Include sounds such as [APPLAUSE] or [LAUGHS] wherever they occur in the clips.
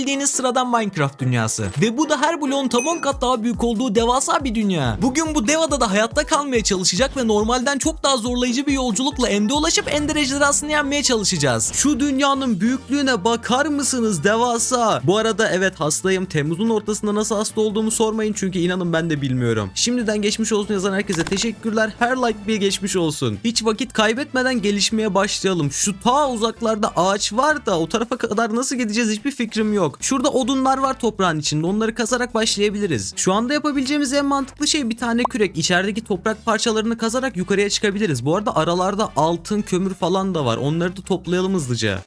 bildiğiniz sıradan Minecraft dünyası. Ve bu da her bloğun tam 10 kat daha büyük olduğu devasa bir dünya. Bugün bu dev adada hayatta kalmaya çalışacak ve normalden çok daha zorlayıcı bir yolculukla End'e ulaşıp Ender ejderhasını yenmeye çalışacağız. Şu dünyanın büyüklüğüne bakar mısınız devasa? Bu arada evet hastayım. Temmuz'un ortasında nasıl hasta olduğumu sormayın çünkü inanın ben de bilmiyorum. Şimdiden geçmiş olsun yazan herkese teşekkürler. Her like bir geçmiş olsun. Hiç vakit kaybetmeden gelişmeye başlayalım. Şu ta uzaklarda ağaç var da o tarafa kadar nasıl gideceğiz hiçbir fikrim yok. Şurada odunlar var toprağın içinde. Onları kazarak başlayabiliriz. Şu anda yapabileceğimiz en mantıklı şey bir tane kürek. İçerideki toprak parçalarını kazarak yukarıya çıkabiliriz. Bu arada aralarda altın, kömür falan da var. Onları da toplayalım hızlıca.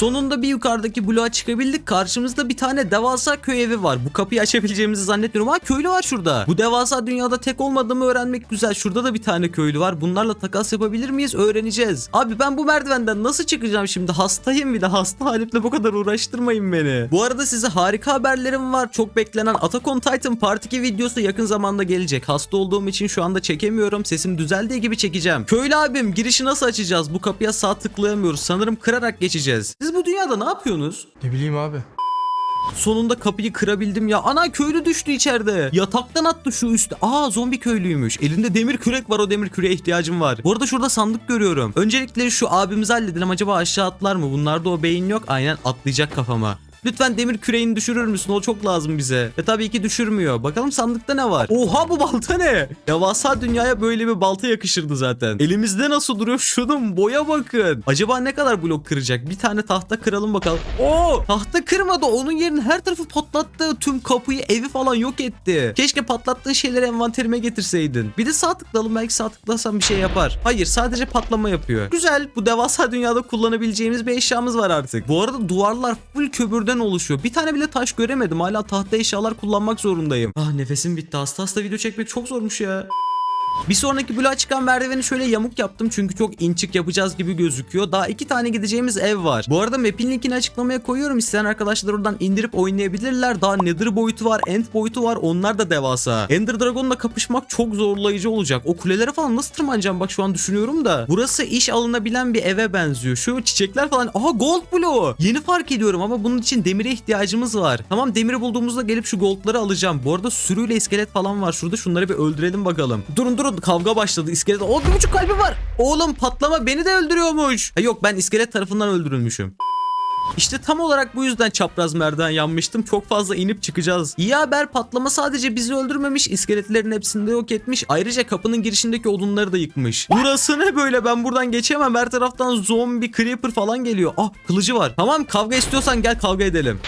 Sonunda bir yukarıdaki bloğa çıkabildik. Karşımızda bir tane devasa köy evi var. Bu kapıyı açabileceğimizi zannetmiyorum. Ha köylü var şurada. Bu devasa dünyada tek olmadığımı öğrenmek güzel. Şurada da bir tane köylü var. Bunlarla takas yapabilir miyiz? Öğreneceğiz. Abi ben bu merdivenden nasıl çıkacağım şimdi? Hastayım bir de. Hasta halimle bu kadar uğraştırmayın beni. Bu arada size harika haberlerim var. Çok beklenen Attack on Titan Part 2 videosu yakın zamanda gelecek. Hasta olduğum için şu anda çekemiyorum. Sesim düzeldiği gibi çekeceğim. Köylü abim girişi nasıl açacağız? Bu kapıya sağ tıklayamıyoruz. Sanırım kırarak geçeceğiz. Siz bu dünyada ne yapıyorsunuz? Ne bileyim abi. Sonunda kapıyı kırabildim ya. Ana köylü düştü içeride. Yataktan attı şu üstte. Aa zombi köylüymüş. Elinde demir kürek var o demir küreğe ihtiyacım var. Bu arada şurada sandık görüyorum. Öncelikle şu abimizi halledelim. Acaba aşağı atlar mı? Bunlarda o beyin yok. Aynen atlayacak kafama. Lütfen demir küreğini düşürür müsün? O çok lazım bize. Ve tabii ki düşürmüyor. Bakalım sandıkta ne var? Oha bu balta ne? Devasa dünyaya böyle bir balta yakışırdı zaten. Elimizde nasıl duruyor? Şunun boya bakın. Acaba ne kadar blok kıracak? Bir tane tahta kıralım bakalım. Oo! Tahta kırmadı. Onun yerine her tarafı patlattı. Tüm kapıyı, evi falan yok etti. Keşke patlattığın şeyleri envanterime getirseydin. Bir de sağ tıklayalım. Belki sağ tıklasam bir şey yapar. Hayır sadece patlama yapıyor. Güzel. Bu devasa dünyada kullanabileceğimiz bir eşyamız var artık. Bu arada duvarlar full kömürden oluşuyor. Bir tane bile taş göremedim. Hala tahta eşyalar kullanmak zorundayım. Ah nefesim bitti. Hasta hasta video çekmek çok zormuş ya. Bir sonraki bloğa çıkan merdiveni şöyle yamuk yaptım çünkü çok inçik yapacağız gibi gözüküyor. Daha iki tane gideceğimiz ev var. Bu arada map'in linkini açıklamaya koyuyorum. İsteyen arkadaşlar oradan indirip oynayabilirler. Daha Nether boyutu var, End boyutu var. Onlar da devasa. Ender Dragon'la kapışmak çok zorlayıcı olacak. O kulelere falan nasıl tırmanacağım bak şu an düşünüyorum da. Burası iş alınabilen bir eve benziyor. Şu çiçekler falan. Aha gold bloğu. Yeni fark ediyorum ama bunun için demire ihtiyacımız var. Tamam demiri bulduğumuzda gelip şu goldları alacağım. Bu arada sürüyle iskelet falan var. Şurada şunları bir öldürelim bakalım. Durun durun kavga başladı. İskelet. O bir buçuk kalbi var. Oğlum patlama beni de öldürüyormuş. Ha, yok ben iskelet tarafından öldürülmüşüm. İşte tam olarak bu yüzden çapraz merdiven yanmıştım. Çok fazla inip çıkacağız. İyi haber patlama sadece bizi öldürmemiş. iskeletlerin hepsini de yok etmiş. Ayrıca kapının girişindeki odunları da yıkmış. Burası ne böyle ben buradan geçemem. Her taraftan zombi, creeper falan geliyor. Ah kılıcı var. Tamam kavga istiyorsan gel kavga edelim.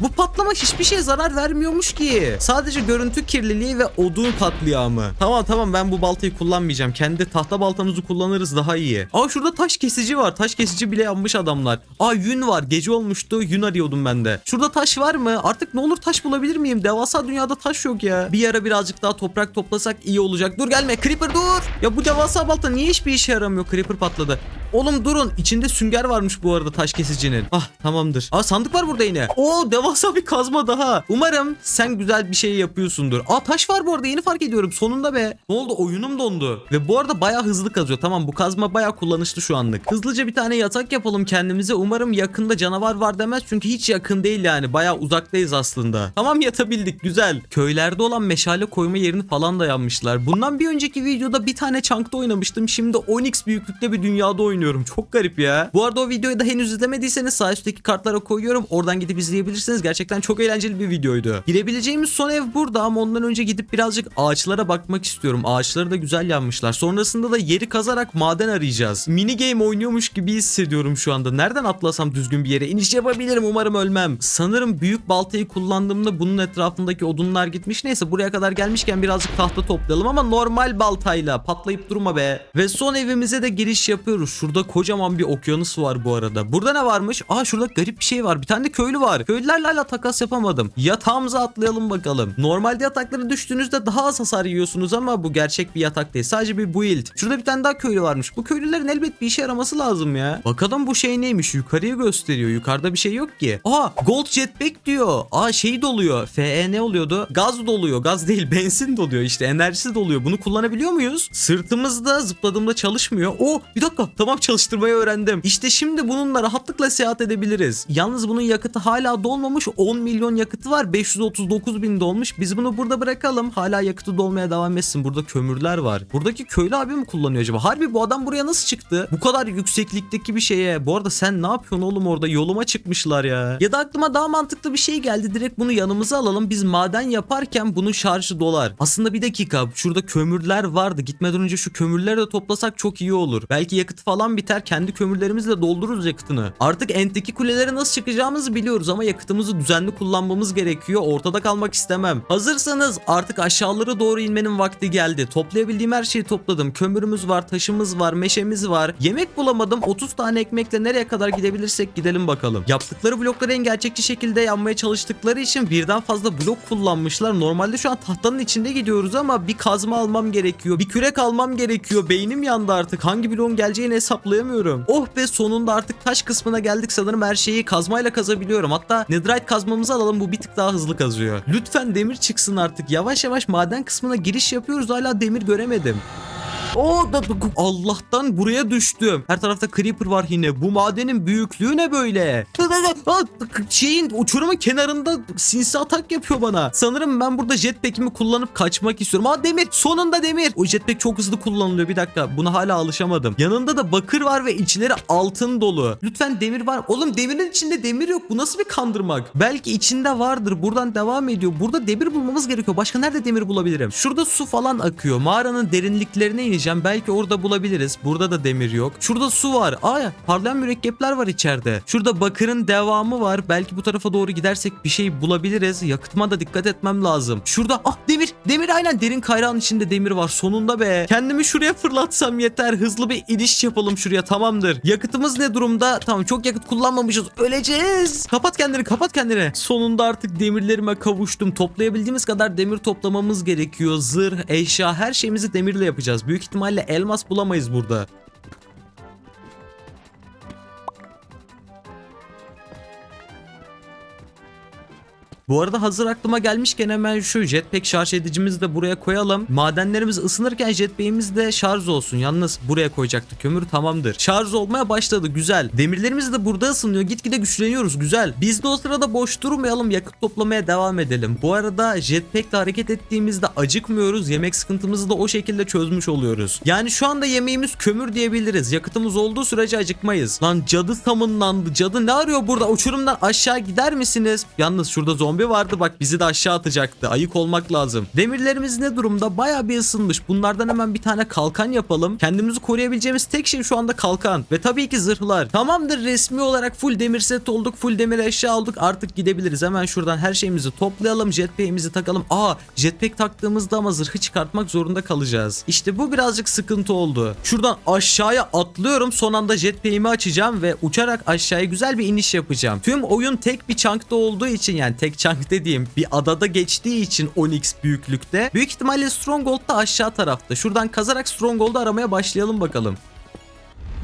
Bu patlama hiçbir şeye zarar vermiyormuş ki. Sadece görüntü kirliliği ve odun katliamı. Tamam tamam ben bu baltayı kullanmayacağım. Kendi tahta baltamızı kullanırız daha iyi. Aa şurada taş kesici var. Taş kesici bile yanmış adamlar. Aa yün var. Gece olmuştu. Yün arıyordum ben de. Şurada taş var mı? Artık ne olur taş bulabilir miyim? Devasa dünyada taş yok ya. Bir ara birazcık daha toprak toplasak iyi olacak. Dur gelme. Creeper dur. Ya bu devasa balta niye hiçbir işe yaramıyor? Creeper patladı. Oğlum durun. İçinde sünger varmış bu arada taş kesicinin. Ah tamamdır. Aa sandık var burada yine. Oo devasa bir kazma daha. Umarım sen güzel bir şey yapıyorsundur. Aa taş var bu arada yeni fark ediyorum. Sonunda be. Ne oldu oyunum dondu. Ve bu arada baya hızlı kazıyor. Tamam bu kazma baya kullanışlı şu anlık. Hızlıca bir tane yatak yapalım kendimize. Umarım yakında canavar var demez. Çünkü hiç yakın değil yani. Baya uzaktayız aslında. Tamam yatabildik güzel. Köylerde olan meşale koyma yerini falan da yapmışlar. Bundan bir önceki videoda bir tane chunk'ta oynamıştım. Şimdi 10x büyüklükte bir dünyada oynuyorum. Çok garip ya. Bu arada o videoyu da henüz izlemediyseniz sağ üstteki kartlara koyuyorum. Oradan gidip izleyebilirsiniz. Gerçekten çok eğlenceli bir videoydu. Girebileceğimiz son ev burada ama ondan önce gidip birazcık ağaçlara bakmak istiyorum. Ağaçları da güzel yanmışlar. Sonrasında da yeri kazarak maden arayacağız. Mini game oynuyormuş gibi hissediyorum şu anda. Nereden atlasam düzgün bir yere iniş yapabilirim. Umarım ölmem. Sanırım büyük baltayı kullandığımda bunun etrafındaki odunlar gitmiş. Neyse buraya kadar gelmişken birazcık tahta toplayalım ama normal baltayla patlayıp durma be. Ve son evimize de giriş yapıyoruz. Şurada kocaman bir okyanus var bu arada. Burada ne varmış? Aa şurada garip bir şey var. Bir tane de köylü var. Köylülerle hala takas yapamadım. Yatağımıza atlayalım bakalım. Normalde yataklara düştüğünüzde daha az hasar yiyorsunuz ama bu gerçek bir yatak değil. Sadece bir build. Şurada bir tane daha köylü varmış. Bu köylülerin elbet bir işe yaraması lazım ya. Bakalım bu şey neymiş? Yukarıya gösteriyor. Yukarıda bir şey yok ki. Aa gold jetpack diyor. Aa şey doluyor. FE ne oluyordu? Gaz doluyor. Gaz değil [LAUGHS] benzin doluyor işte. Enerjisi doluyor. Bunu kullanabiliyor muyuz? Sırtımızda zıpladığımda çalışmıyor. Oo bir dakika tamam çalıştırmayı öğrendim. İşte şimdi bununla rahatlıkla seyahat edebiliriz. Yalnız bunun yakıtı hala dolmamış. 10 milyon yakıtı var. 539 bin dolmuş. Biz bunu burada bırakalım. Hala yakıtı dolmaya devam etsin. Burada kömürler var. Buradaki köylü abi mi kullanıyor acaba? Harbi bu adam buraya nasıl çıktı? Bu kadar yükseklikteki bir şeye. Bu arada sen ne yapıyorsun oğlum orada? Yoluma çıkmışlar ya. Ya da aklıma daha mantıklı bir şey geldi. Direkt bunu yanımıza alalım. Biz maden yaparken bunun şarjı dolar. Aslında bir dakika. Şurada kömürler vardı. Gitmeden önce şu kömürleri de toplasak çok iyi olur. Belki yakıt falan biter. Kendi kömürlerimizle doldururuz yakıtını. Artık entteki kulelere nasıl çıkacağımızı biliyoruz ama yakıtımızı düzenli kullanmamız gerekiyor. Ortada kalmak istemem. Hazırsanız artık aşağılara doğru inmenin vakti geldi. Toplayabildiğim her şeyi topladım. Kömürümüz var, taşımız var, meşemiz var. Yemek bulamadım. 30 tane ekmekle nereye kadar gidebilirsek gidelim bakalım. Yaptıkları blokları en gerçekçi şekilde yanmaya çalıştıkları için birden fazla blok kullanmışlar. Normalde şu an tahtanın içinde gidiyoruz ama bir kazma almam gerekiyor. Bir kürek almam gerekiyor. Beynim yandı artık. Hangi bloğun geleceğini hesaplayamıyorum. Oh be sonunda artık taş kısmına geldik. Sanırım her şeyi kazmayla kazabiliyorum. Hatta netherite kazmamızı alalım. Bu bir tık daha hızlı kazıyor. Lütfen demir çıksın artık. Yavaş yavaş maden kısmına giriş yapıyoruz. Hala demir göremedim. Oo, da, Allah'tan buraya düştüm. Her tarafta creeper var yine. Bu madenin büyüklüğü ne böyle? [LAUGHS] Şeyin uçurumun kenarında sinsi atak yapıyor bana. Sanırım ben burada jetpack'imi kullanıp kaçmak istiyorum. Aa demir. Sonunda demir. O jetpack çok hızlı kullanılıyor. Bir dakika. Buna hala alışamadım. Yanında da bakır var ve içleri altın dolu. Lütfen demir var. Oğlum demirin içinde demir yok. Bu nasıl bir kandırmak? Belki içinde vardır. Buradan devam ediyor. Burada demir bulmamız gerekiyor. Başka nerede demir bulabilirim? Şurada su falan akıyor. Mağaranın derinliklerine ineceğim. Belki orada bulabiliriz. Burada da demir yok. Şurada su var. Aa parlayan mürekkepler var içeride. Şurada bakırın devamı var. Belki bu tarafa doğru gidersek bir şey bulabiliriz. Yakıtıma da dikkat etmem lazım. Şurada ah demir. Demir aynen derin kayrağın içinde demir var. Sonunda be. Kendimi şuraya fırlatsam yeter. Hızlı bir iniş yapalım şuraya. Tamamdır. Yakıtımız ne durumda? Tamam çok yakıt kullanmamışız. Öleceğiz. Kapat kendini kapat kendini. Sonunda artık demirlerime kavuştum. Toplayabildiğimiz kadar demir toplamamız gerekiyor. Zırh, eşya her şeyimizi demirle yapacağız. Büyük ihtimalle elmas bulamayız burada. Bu arada hazır aklıma gelmişken hemen şu jetpack şarj edicimizi de buraya koyalım. Madenlerimiz ısınırken jetpack'imiz de şarj olsun. Yalnız buraya koyacaktık. Kömür tamamdır. Şarj olmaya başladı. Güzel. Demirlerimiz de burada ısınıyor. Gitgide güçleniyoruz. Güzel. Biz de o sırada boş durmayalım. Yakıt toplamaya devam edelim. Bu arada jetpack'le hareket ettiğimizde acıkmıyoruz. Yemek sıkıntımızı da o şekilde çözmüş oluyoruz. Yani şu anda yemeğimiz kömür diyebiliriz. Yakıtımız olduğu sürece acıkmayız. Lan cadı samınlandı. Cadı ne arıyor burada? Uçurumdan aşağı gider misiniz? Yalnız şurada zombi vardı bak bizi de aşağı atacaktı. Ayık olmak lazım. Demirlerimiz ne durumda? Baya bir ısınmış. Bunlardan hemen bir tane kalkan yapalım. Kendimizi koruyabileceğimiz tek şey şu anda kalkan. Ve tabii ki zırhlar. Tamamdır resmi olarak full demir set olduk. Full demir eşya olduk. Artık gidebiliriz. Hemen şuradan her şeyimizi toplayalım. Jetpack'imizi takalım. Aa jetpack taktığımızda ama zırhı çıkartmak zorunda kalacağız. İşte bu birazcık sıkıntı oldu. Şuradan aşağıya atlıyorum. Son anda jetpack'imi açacağım ve uçarak aşağıya güzel bir iniş yapacağım. Tüm oyun tek bir chunk'ta olduğu için yani tek chunk dediğim bir adada geçtiği için 10x büyüklükte. Büyük ihtimalle Stronghold da aşağı tarafta. Şuradan kazarak Stronghold'u aramaya başlayalım bakalım.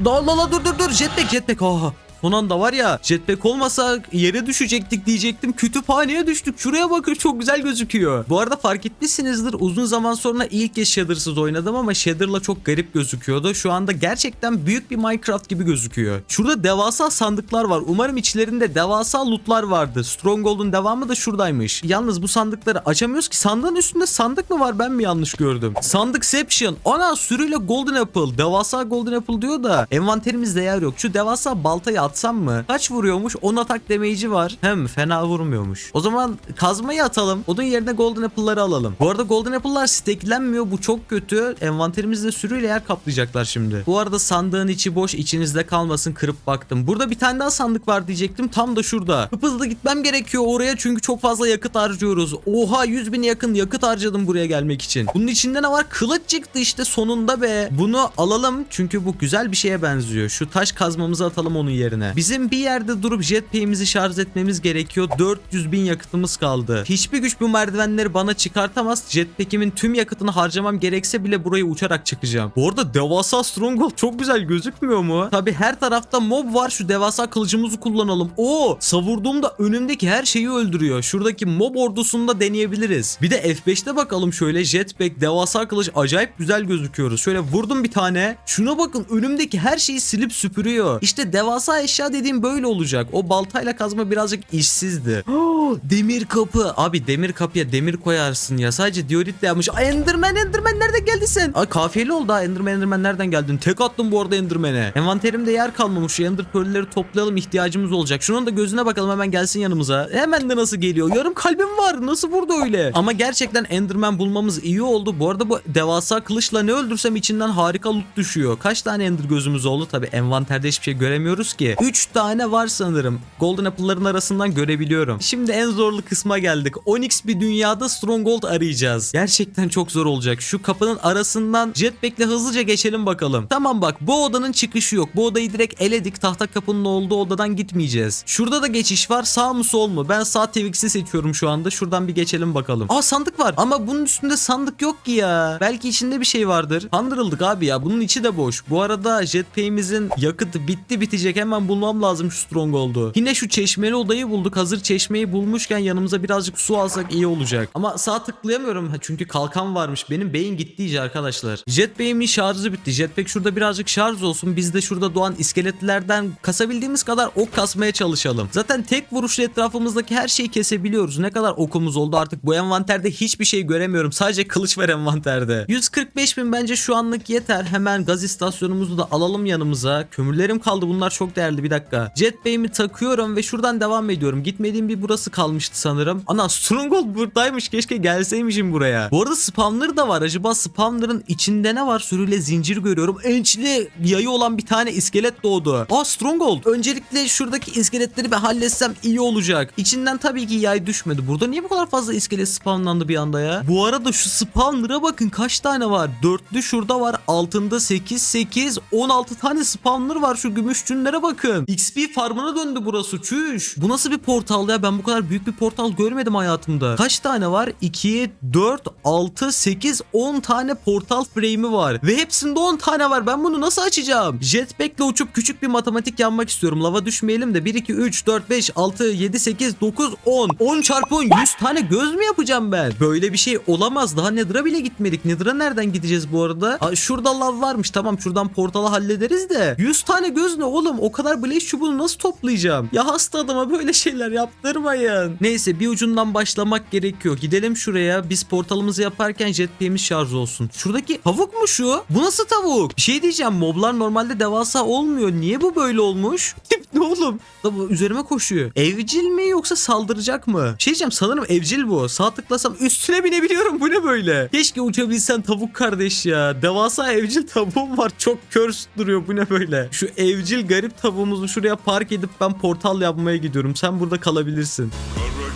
La la la dur dur dur jetpack jetpack aha. Son anda var ya jetpack olmasa yere düşecektik diyecektim. Kütüphaneye düştük. Şuraya bakın çok güzel gözüküyor. Bu arada fark etmişsinizdir uzun zaman sonra ilk kez Shader'sız oynadım ama Shader'la çok garip gözüküyordu. Şu anda gerçekten büyük bir Minecraft gibi gözüküyor. Şurada devasa sandıklar var. Umarım içlerinde devasa lootlar vardı. Stronghold'un devamı da şuradaymış. Yalnız bu sandıkları açamıyoruz ki. Sandığın üstünde sandık mı var ben mi yanlış gördüm? Sandıkception. Ana sürüyle Golden Apple. Devasa Golden Apple diyor da envanterimizde yer yok. Şu devasa baltayı atsam mı? Kaç vuruyormuş? 10 atak damage'i var. Hem fena vurmuyormuş. O zaman kazmayı atalım. Onun yerine Golden Apple'ları alalım. Bu arada Golden Apple'lar stacklenmiyor. Bu çok kötü. Envanterimizde sürüyle yer kaplayacaklar şimdi. Bu arada sandığın içi boş. içinizde kalmasın. Kırıp baktım. Burada bir tane daha sandık var diyecektim. Tam da şurada. Hızlı gitmem gerekiyor oraya çünkü çok fazla yakıt harcıyoruz. Oha 100 bin yakın yakıt harcadım buraya gelmek için. Bunun içinde ne var? Kılıç çıktı işte sonunda be. Bunu alalım çünkü bu güzel bir şeye benziyor. Şu taş kazmamızı atalım onun yerine. Yerine. Bizim bir yerde durup jetpack'imizi şarj etmemiz gerekiyor. 400 bin yakıtımız kaldı. Hiçbir güç bu merdivenleri bana çıkartamaz. Jetpack'imin tüm yakıtını harcamam gerekse bile buraya uçarak çıkacağım. Bu arada devasa stronghold çok güzel gözükmüyor mu? Tabi her tarafta mob var. Şu devasa kılıcımızı kullanalım. Oo savurduğumda önümdeki her şeyi öldürüyor. Şuradaki mob ordusunu da deneyebiliriz. Bir de F5'te bakalım şöyle jetpack, devasa kılıç acayip güzel gözüküyoruz. Şöyle vurdum bir tane. Şuna bakın önümdeki her şeyi silip süpürüyor. İşte devasa eşya dediğim böyle olacak. O baltayla kazma birazcık işsizdi. [GASPS] demir kapı. Abi demir kapıya demir koyarsın ya. Sadece dioritle yapmış. Ay Enderman Enderman nereden geldin sen? Ay kafiyeli oldu ha Enderman Enderman nereden geldin? Tek attım bu arada Enderman'e. Envanterimde yer kalmamış. Şu Ender Pearl'leri toplayalım ihtiyacımız olacak. Şunun da gözüne bakalım hemen gelsin yanımıza. Hemen de nasıl geliyor? Yarım kalbim var. Nasıl vurdu öyle? Ama gerçekten Enderman bulmamız iyi oldu. Bu arada bu devasa kılıçla ne öldürsem içinden harika loot düşüyor. Kaç tane Ender gözümüz oldu? Tabi envanterde hiçbir şey göremiyoruz ki. 3 tane var sanırım. Golden Apple'ların arasından görebiliyorum. Şimdi en zorlu kısma geldik. Onyx bir dünyada Stronghold arayacağız. Gerçekten çok zor olacak. Şu kapının arasından jetpack'le hızlıca geçelim bakalım. Tamam bak bu odanın çıkışı yok. Bu odayı direkt eledik. Tahta kapının olduğu odadan gitmeyeceğiz. Şurada da geçiş var. Sağ mı sol mu? Ben sağ Twix'i seçiyorum şu anda. Şuradan bir geçelim bakalım. Aa sandık var. Ama bunun üstünde sandık yok ki ya. Belki içinde bir şey vardır. Kandırıldık abi ya. Bunun içi de boş. Bu arada jetpack'imizin yakıtı bitti bitecek. Hemen bulmam lazım şu Stronghold'u. Yine şu çeşmeli odayı bulduk. Hazır çeşmeyi bulmuşken yanımıza birazcık su alsak iyi olacak. Ama sağ tıklayamıyorum. Çünkü kalkan varmış. Benim beyin gitti iyice arkadaşlar. Jetpack'imin şarjı bitti. Jetpack şurada birazcık şarj olsun. Biz de şurada doğan iskeletlerden kasabildiğimiz kadar ok kasmaya çalışalım. Zaten tek vuruşla etrafımızdaki her şeyi kesebiliyoruz. Ne kadar okumuz oldu artık bu envanterde hiçbir şey göremiyorum. Sadece kılıç var envanterde. 145 bin bence şu anlık yeter. Hemen gaz istasyonumuzu da alalım yanımıza. Kömürlerim kaldı bunlar çok değerli bir dakika. Jetpack'imi takıyorum ve şuradan devam ediyorum. Gitmediğim bir burası kalmıştı sanırım. Ana Stronghold buradaymış keşke gelseymişim buraya. Bu arada spawner da var. Acaba spawner'ın içinde ne var? Sürüyle zincir görüyorum. Ençli yayı olan bir tane iskelet doğdu. Aa Stronghold. Öncelikle şuradaki iskeletleri bir halletsem iyi olacak. İçinden tabii ki yay düşmedi. Burada niye bu kadar fazla iskelet spawnlandı bir anda ya? Bu arada şu spawner'a bakın kaç tane var? Dörtlü şurada var. Altında 8 8 16 tane spawner var. Şu gümüşçünlere bakın. XP farmına döndü burası. Çüş. Bu nasıl bir portal ya? Ben bu kadar büyük bir portal görmedim hayatımda. Kaç tane var? 2 4 6 8 10 tane portal frame'i var. Ve hepsinde 10 tane var. Ben bunu nasıl açacağım? Jetpack'le uçup küçük bir matematik yapmak istiyorum. Lava düşmeyelim de 1 2 3 4 5 6 7 8 9 10. 10 çarpı 10 100 tane göz mü yapacağım ben? Böyle bir şey olamaz. Daha Nether'a bile gitmedik. Nether'a nereden gideceğiz bu arada? Aa, şurada lav varmış. Tamam şuradan portalı hallederiz de. 100 tane göz ne oğlum? O kadar blaze çubuğunu nasıl toplayacağım? Ya hasta adama böyle şeyler yaptırmayın. Neyse bir ucundan başlamak gerekiyor. Gidelim şuraya. Biz portalımızı yaparken jetpack'imiz şarj olsun. Şuradaki tavuk mu şu? Bu nasıl tavuk? Bir şey diyeceğim. Moblar normalde devasa olmuyor. Niye bu böyle olmuş? [LAUGHS] Ne oğlum? Da üzerime koşuyor. Evcil mi yoksa saldıracak mı? Bir şey diyeceğim sanırım evcil bu. Sağ tıklasam üstüne binebiliyorum. Bu ne böyle? Keşke uçabilsen tavuk kardeş ya. Devasa evcil tavuğum var. Çok kör duruyor. Bu ne böyle? Şu evcil garip tavuğumuzu şuraya park edip ben portal yapmaya gidiyorum. Sen burada kalabilirsin. Kara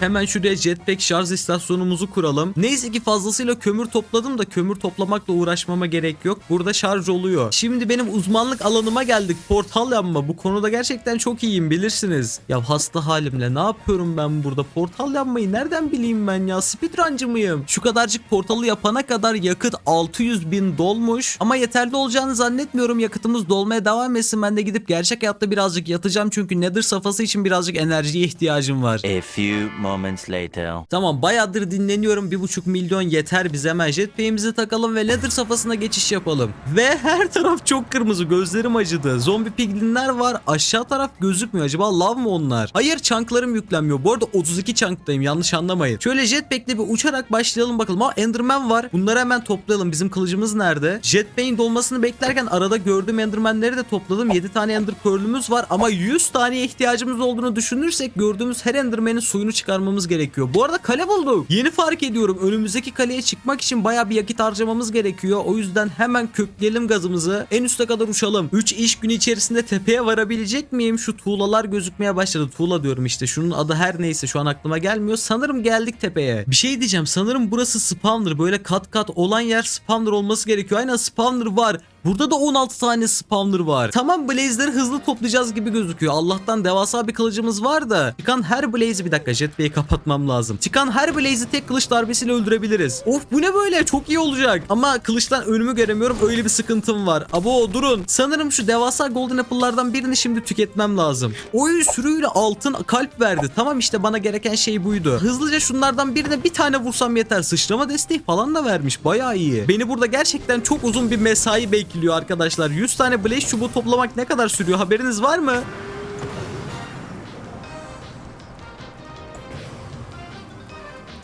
Hemen şuraya jetpack şarj istasyonumuzu kuralım. Neyse ki fazlasıyla kömür topladım da kömür toplamakla uğraşmama gerek yok. Burada şarj oluyor. Şimdi benim uzmanlık alanıma geldik. Portal yapma. Bu konuda gerçekten çok iyiyim bilirsiniz. Ya hasta halimle ne yapıyorum ben burada? Portal yapmayı nereden bileyim ben ya? Speedruncı mıyım? Şu kadarcık portalı yapana kadar yakıt 600 bin dolmuş. Ama yeterli olacağını zannetmiyorum. Yakıtımız dolmaya devam etsin. Ben de gidip gerçek hayatta birazcık yatacağım. Çünkü Nether safhası için birazcık enerjiye ihtiyacım var. A few moments later. Tamam bayağıdır dinleniyorum. Bir buçuk milyon yeter bize. Hemen jetpack'imizi takalım ve leather safhasına geçiş yapalım. Ve her taraf çok kırmızı. Gözlerim acıdı. Zombi piglinler var. Aşağı taraf gözükmüyor. Acaba lav mı onlar? Hayır çanklarım yüklenmiyor. Bu arada 32 çanktayım. Yanlış anlamayın. Şöyle jetpack'le bir uçarak başlayalım bakalım. Aa Enderman var. Bunları hemen toplayalım. Bizim kılıcımız nerede? Jetpack'in dolmasını beklerken arada gördüğüm Enderman'leri de topladım. 7 tane Ender Pearl'ümüz var ama 100 taneye ihtiyacımız olduğunu düşünürsek gördüğümüz her Enderman'in suyunu çıkarmamız gerekiyor. Bu arada kale bulduk. Yeni fark ediyorum. Önümüzdeki kaleye çıkmak için bayağı bir yakıt harcamamız gerekiyor. O yüzden hemen kökleyelim gazımızı. En üste kadar uçalım. 3 iş günü içerisinde tepeye varabilecek miyim? Şu tuğlalar gözükmeye başladı. Tuğla diyorum işte. Şunun adı her neyse şu an aklıma gelmiyor. Sanırım geldik tepeye. Bir şey diyeceğim. Sanırım burası spawner. Böyle kat kat olan yer spawner olması gerekiyor. Aynen spawner var. Burada da 16 tane spawner var. Tamam blaze'leri hızlı toplayacağız gibi gözüküyor. Allah'tan devasa bir kılıcımız var da. Çıkan her blaze'i bir dakika jetpack'i kapatmam lazım. Çıkan her blaze'i tek kılıç darbesiyle öldürebiliriz. Of bu ne böyle? Çok iyi olacak. Ama kılıçtan önümü göremiyorum. Öyle bir sıkıntım var. Abo durun. Sanırım şu devasa golden apple'lardan birini şimdi tüketmem lazım. Oy sürüyle altın kalp verdi. Tamam işte bana gereken şey buydu. Hızlıca şunlardan birine bir tane vursam yeter. Sıçrama desteği falan da vermiş. Bayağı iyi. Beni burada gerçekten çok uzun bir mesai bekliyor arkadaşlar. 100 tane blaze çubuğu toplamak ne kadar sürüyor haberiniz var mı?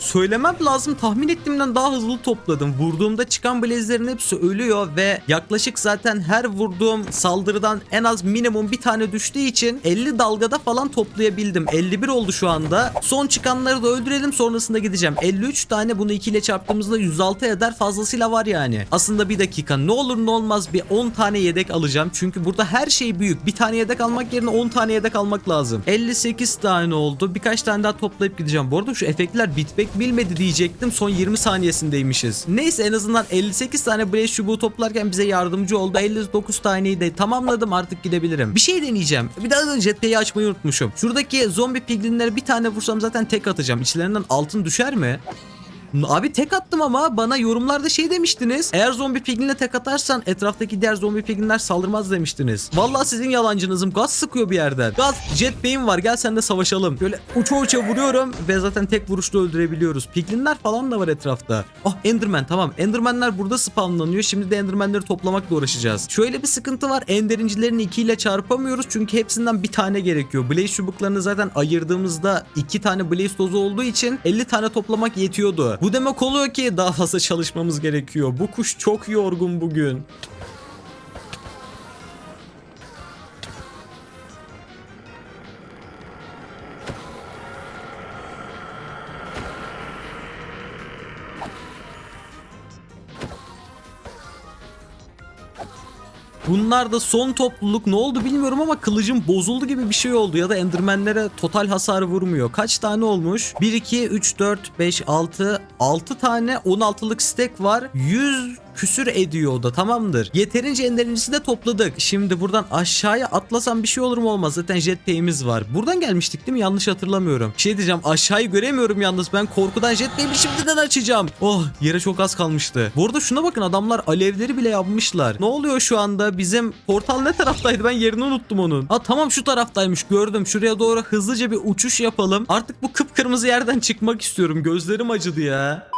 Söylemem lazım tahmin ettiğimden daha hızlı topladım. Vurduğumda çıkan blaze'lerin hepsi ölüyor ve yaklaşık zaten her vurduğum saldırıdan en az minimum bir tane düştüğü için 50 dalgada falan toplayabildim. 51 oldu şu anda. Son çıkanları da öldürelim sonrasında gideceğim. 53 tane bunu 2 ile çarptığımızda 106 eder fazlasıyla var yani. Aslında bir dakika ne olur ne olmaz bir 10 tane yedek alacağım. Çünkü burada her şey büyük. Bir tane yedek almak yerine 10 tane yedek almak lazım. 58 tane oldu. Birkaç tane daha toplayıp gideceğim. Bu arada şu efektler bitmek bilmedi diyecektim. Son 20 saniyesindeymişiz. Neyse en azından 58 tane blaze çubuğu toplarken bize yardımcı oldu. 59 taneyi de tamamladım artık gidebilirim. Bir şey deneyeceğim. Bir daha jetpack'i açmayı unutmuşum. Şuradaki zombi piglinlere bir tane vursam zaten tek atacağım. İçlerinden altın düşer mi? Abi tek attım ama bana yorumlarda şey demiştiniz. Eğer zombi piglinle tek atarsan etraftaki diğer zombi piglinler saldırmaz demiştiniz. Vallahi sizin yalancınızım. Gaz sıkıyor bir yerden. Gaz jetpack'im var gel sen de savaşalım. Böyle uça uça vuruyorum ve zaten tek vuruşta öldürebiliyoruz. Piglinler falan da var etrafta. Oh Enderman tamam. Endermanler burada spawnlanıyor. Şimdi de Endermanleri toplamakla uğraşacağız. Şöyle bir sıkıntı var. Enderincilerini 2 ile çarpamıyoruz çünkü hepsinden bir tane gerekiyor. Blaze çubuklarını zaten ayırdığımızda 2 tane Blaze dozu olduğu için 50 tane toplamak yetiyordu. Bu demek oluyor ki daha fazla çalışmamız gerekiyor. Bu kuş çok yorgun bugün. Bunlar da son topluluk ne oldu bilmiyorum ama kılıcım bozuldu gibi bir şey oldu ya da endermenlere total hasar vurmuyor. Kaç tane olmuş? 1 2 3 4 5 6 6 tane 16'lık stack var. 100 küsür ediyor o da tamamdır. Yeterince enderincisi de topladık. Şimdi buradan aşağıya atlasam bir şey olur mu olmaz. Zaten jetpack'imiz var. Buradan gelmiştik değil mi? Yanlış hatırlamıyorum. Şey diyeceğim aşağıyı göremiyorum yalnız. Ben korkudan jetpack'imi şimdiden açacağım. Oh yere çok az kalmıştı. Bu arada şuna bakın adamlar alevleri bile yapmışlar. Ne oluyor şu anda? Bizim portal ne taraftaydı? Ben yerini unuttum onun. Ha tamam şu taraftaymış gördüm. Şuraya doğru hızlıca bir uçuş yapalım. Artık bu kıpkırmızı yerden çıkmak istiyorum. Gözlerim acıdı ya.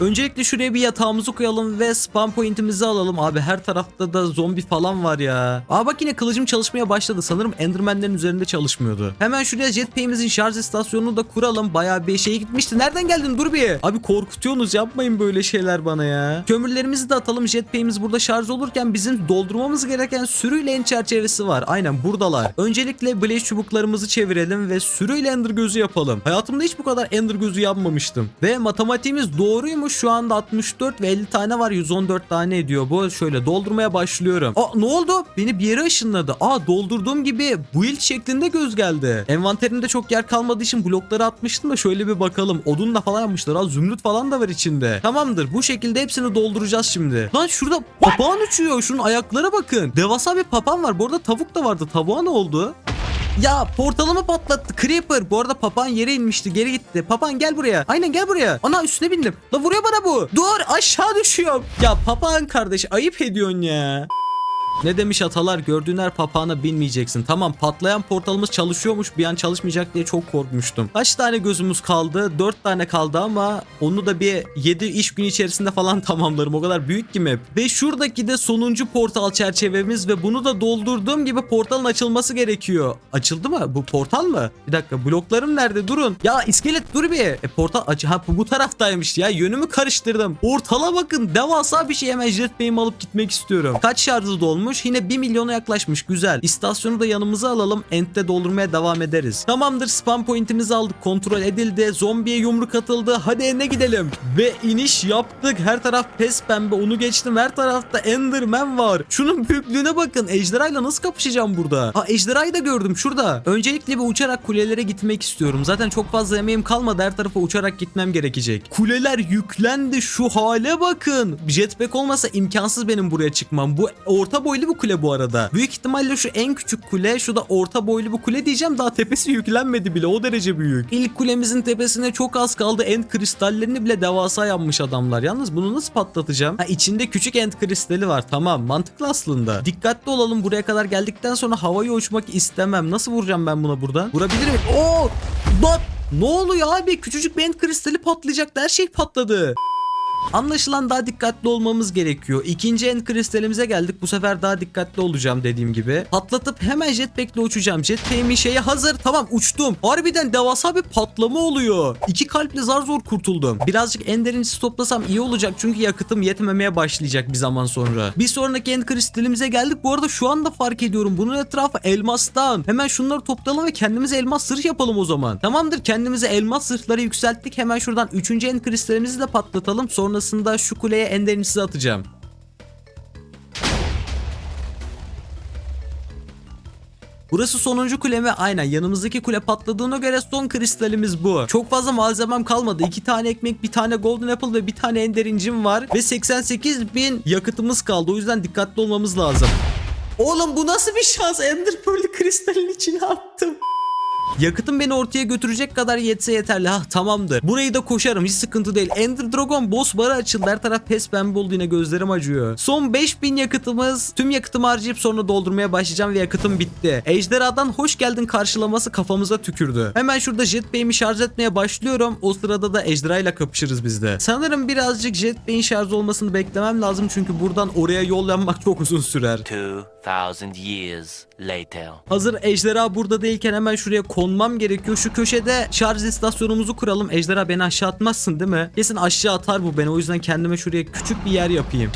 Öncelikle şuraya bir yatağımızı koyalım ve spam pointimizi alalım. Abi her tarafta da zombi falan var ya. Aa bak yine kılıcım çalışmaya başladı. Sanırım endermenlerin üzerinde çalışmıyordu. Hemen şuraya jetpack'imizin şarj istasyonunu da kuralım. Bayağı bir şeye gitmişti. Nereden geldin dur bir. Abi korkutuyorsunuz yapmayın böyle şeyler bana ya. Kömürlerimizi de atalım. Jetpack'imiz burada şarj olurken bizim doldurmamız gereken sürüyle en çerçevesi var. Aynen buradalar. Öncelikle blaze çubuklarımızı çevirelim ve sürüyle ender gözü yapalım. Hayatımda hiç bu kadar ender gözü yapmamıştım. Ve matematiğimiz doğruymuş. Şu anda 64 ve 50 tane var. 114 tane ediyor. Bu şöyle doldurmaya başlıyorum. Aa ne oldu? Beni bir yere ışınladı. Aa doldurduğum gibi build şeklinde göz geldi. Envanterimde çok yer kalmadığı için blokları atmıştım da şöyle bir bakalım. Odunla falan yapmışlar. Aa zümrüt falan da var içinde. Tamamdır. Bu şekilde hepsini dolduracağız şimdi. Lan şurada papağan uçuyor. Şunun ayaklara bakın. Devasa bir papağan var. Bu arada tavuk da vardı. Tavuğa ne oldu? Ya portalımı patlattı Creeper. Bu arada papağan yere inmişti geri gitti. Papağan gel buraya. Aynen gel buraya. Ana üstüne bindim. La vuruyor bana bu. Dur aşağı düşüyorum. Ya papağan kardeş ayıp ediyorsun ya. Ne demiş atalar gördüğün her papağana binmeyeceksin. Tamam patlayan portalımız çalışıyormuş bir an çalışmayacak diye çok korkmuştum. Kaç tane gözümüz kaldı? 4 tane kaldı ama onu da bir 7 iş günü içerisinde falan [LAUGHS] tamamlarım. O kadar büyük ki map. Ve şuradaki de sonuncu portal çerçevemiz ve bunu da doldurduğum gibi portalın açılması gerekiyor. Açıldı mı? Bu portal mı? Bir dakika bloklarım nerede? Durun. Ya iskelet dur bir. E portal aç. Ha bu, bu taraftaymış ya. Yönümü karıştırdım. Portala bakın. Devasa bir şey hemen jetpack'imi alıp gitmek istiyorum. Kaç şarjı dolmuş? Milyonmuş. Yine 1 milyona yaklaşmış. Güzel. İstasyonu da yanımıza alalım. Ent'te doldurmaya devam ederiz. Tamamdır. Spam pointimizi aldık. Kontrol edildi. Zombiye yumruk atıldı. Hadi ene gidelim. Ve iniş yaptık. Her taraf pes pembe. Onu geçtim. Her tarafta Enderman var. Şunun büyüklüğüne bakın. Ejderhayla nasıl kapışacağım burada? Ha ejderhayı da gördüm şurada. Öncelikle bir uçarak kulelere gitmek istiyorum. Zaten çok fazla emeğim kalmadı. Her tarafa uçarak gitmem gerekecek. Kuleler yüklendi. Şu hale bakın. Jetpack olmasa imkansız benim buraya çıkmam. Bu orta boylu bir kule bu arada. Büyük ihtimalle şu en küçük kule. Şu da orta boylu bir kule diyeceğim. Daha tepesi yüklenmedi bile. O derece büyük. İlk kulemizin tepesine çok az kaldı. End kristallerini bile devasa yapmış adamlar. Yalnız bunu nasıl patlatacağım? Ha içinde küçük end kristali var. Tamam mantıklı aslında. Dikkatli olalım. Buraya kadar geldikten sonra havaya uçmak istemem. Nasıl vuracağım ben buna buradan? Vurabilir miyim? Oo! Bak! Ne oluyor abi? Küçücük bir kristali patlayacaktı. Her şey patladı. Anlaşılan daha dikkatli olmamız gerekiyor. İkinci end kristalimize geldik. Bu sefer daha dikkatli olacağım dediğim gibi. Patlatıp hemen jetpack'le uçacağım. Jetpack'imin şeyi hazır. Tamam uçtum. Harbiden devasa bir patlama oluyor. İki kalple zar zor kurtuldum. Birazcık ender incisi toplasam iyi olacak. Çünkü yakıtım yetmemeye başlayacak bir zaman sonra. Bir sonraki end kristalimize geldik. Bu arada şu anda fark ediyorum. Bunun etrafı elmastan. Hemen şunları toplayalım ve kendimize elmas zırh yapalım o zaman. Tamamdır kendimize elmas zırhları yükselttik. Hemen şuradan 3. end kristalimizi de patlatalım. Sonrasında şu kuleye ender incisi atacağım. Burası sonuncu kule mi? Aynen yanımızdaki kule patladığına göre son kristalimiz bu. Çok fazla malzemem kalmadı. İki tane ekmek, bir tane golden apple ve bir tane ender incim var. Ve 88 bin yakıtımız kaldı. O yüzden dikkatli olmamız lazım. Oğlum bu nasıl bir şans? Ender Pearl'ü kristalin içine attım. Yakıtım beni ortaya götürecek kadar yetse yeterli. Ha tamamdır. Burayı da koşarım hiç sıkıntı değil. Ender Dragon boss barı açıldı. Her taraf pes pembe oldu yine gözlerim acıyor. Son 5000 yakıtımız. Tüm yakıtımı harcayıp sonra doldurmaya başlayacağım ve yakıtım bitti. Ejderhadan hoş geldin karşılaması kafamıza tükürdü. Hemen şurada jetpack'imi şarj etmeye başlıyorum. O sırada da ejderha ile kapışırız biz de. Sanırım birazcık jetpack'in şarj olmasını beklemem lazım. Çünkü buradan oraya yol yapmak çok uzun sürer. 2,000 years later. Hazır ejderha burada değilken hemen şuraya konmam gerekiyor. Şu köşede şarj istasyonumuzu kuralım. Ejderha beni aşağı atmazsın değil mi? Kesin aşağı atar bu beni. O yüzden kendime şuraya küçük bir yer yapayım.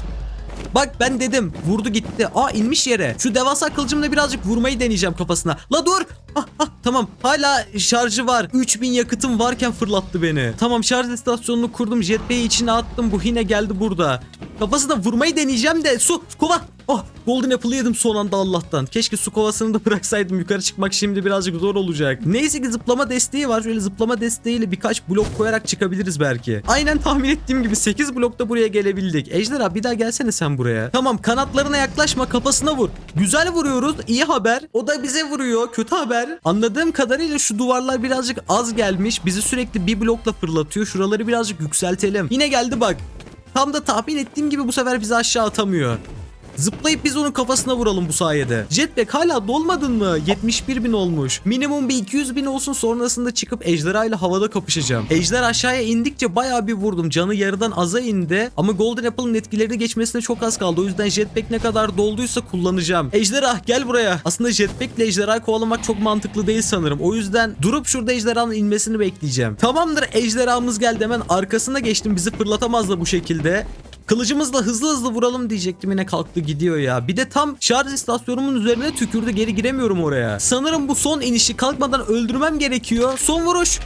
Bak ben dedim. Vurdu gitti. Aa inmiş yere. Şu devasa kılıcımla birazcık vurmayı deneyeceğim kafasına. La dur. Ah, ah, tamam. Hala şarjı var. 3000 yakıtım varken fırlattı beni. Tamam şarj istasyonunu kurdum. Jetpack'i içine attım. Bu yine geldi burada. Kafasına vurmayı deneyeceğim de. Su. Kova. Oh Golden Apple'ı yedim son anda Allah'tan. Keşke su kovasını da [LAUGHS] bıraksaydım. Yukarı çıkmak şimdi birazcık zor olacak. Neyse ki zıplama desteği var. Şöyle zıplama desteğiyle birkaç blok koyarak çıkabiliriz belki. Aynen tahmin ettiğim gibi 8 blokta buraya gelebildik. Ejderha bir daha gelsene sen buraya. Tamam kanatlarına yaklaşma kafasına vur. Güzel vuruyoruz. İyi haber. O da bize vuruyor. Kötü haber. Anladığım kadarıyla şu duvarlar birazcık az gelmiş. Bizi sürekli bir blokla fırlatıyor. Şuraları birazcık yükseltelim. Yine geldi bak. Tam da tahmin ettiğim gibi bu sefer bizi aşağı atamıyor. Zıplayıp biz onun kafasına vuralım bu sayede. Jetpack hala dolmadın mı? 71 bin olmuş. Minimum bir 200 bin olsun sonrasında çıkıp ejderha ile havada kapışacağım. Ejder aşağıya indikçe bayağı bir vurdum. Canı yarıdan aza indi. Ama Golden Apple'ın etkilerini geçmesine çok az kaldı. O yüzden jetpack ne kadar dolduysa kullanacağım. Ejderha gel buraya. Aslında jetpack ile ejderha kovalamak çok mantıklı değil sanırım. O yüzden durup şurada ejderhanın inmesini bekleyeceğim. Tamamdır ejderhamız geldi hemen arkasına geçtim. Bizi fırlatamaz da bu şekilde. Kılıcımızla hızlı hızlı vuralım diyecektim yine kalktı gidiyor ya. Bir de tam şarj istasyonumun üzerine tükürdü geri giremiyorum oraya. Sanırım bu son inişi kalkmadan öldürmem gerekiyor. Son vuruş.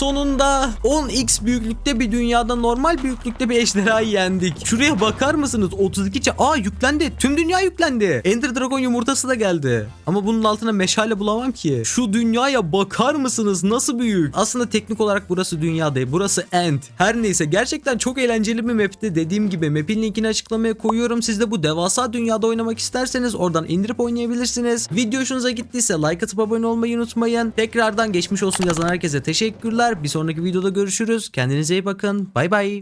Sonunda 10x büyüklükte bir dünyada normal büyüklükte bir ejderhayı yendik. Şuraya bakar mısınız? 32 ça- Aa yüklendi. Tüm dünya yüklendi. Ender Dragon yumurtası da geldi. Ama bunun altına meşale bulamam ki. Şu dünyaya bakar mısınız? Nasıl büyük? Aslında teknik olarak burası dünya değil. Burası End. Her neyse gerçekten çok eğlenceli bir map'ti. Dediğim gibi map'in linkini açıklamaya koyuyorum. Siz de bu devasa dünyada oynamak isterseniz oradan indirip oynayabilirsiniz. Video hoşunuza gittiyse like atıp abone olmayı unutmayın. Tekrardan geçmiş olsun yazan herkese teşekkürler. Bir sonraki videoda görüşürüz. Kendinize iyi bakın. Bay bay.